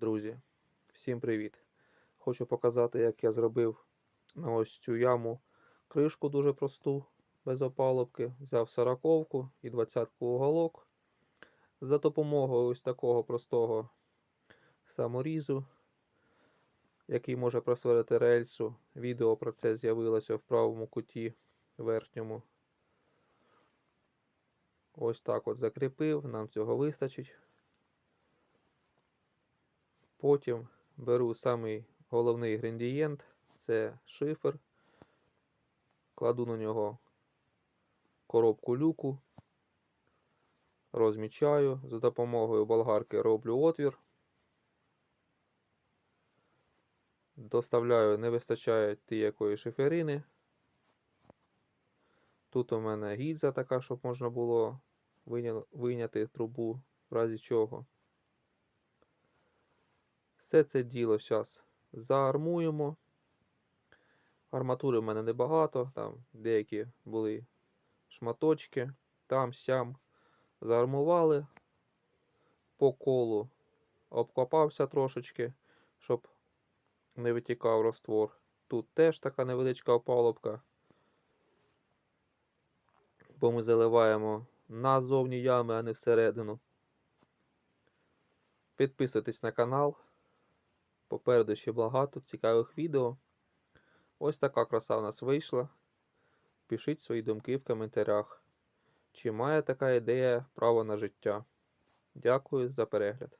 Друзі, всім привіт! Хочу показати, як я зробив на ось цю яму кришку дуже просту, без опалубки. Взяв сороковку і двадцятку уголок. За допомогою ось такого простого саморізу, який може просверлити рельсу. Відео про це з'явилося в правому куті верхньому. Ось так от закріпив, нам цього вистачить. Потім беру самий головний інгредієнт, це шифер. Кладу на нього коробку люку, розмічаю, за допомогою болгарки роблю отвір. Доставляю, не вистачає тієї шиферини. Тут у мене гільза така, щоб можна було вийняти трубу, в разі чого. Все це діло зараз заармуємо. Арматури в мене небагато, там деякі були шматочки, там сям заармували по колу, обкопався трошечки, щоб не витікав роствор. Тут теж така невеличка опалубка, бо ми заливаємо назовні ями, а не всередину. Підписуйтесь на канал. Попереду ще багато цікавих відео. Ось така краса в нас вийшла. Пишіть свої думки в коментарях. Чи має така ідея право на життя? Дякую за перегляд.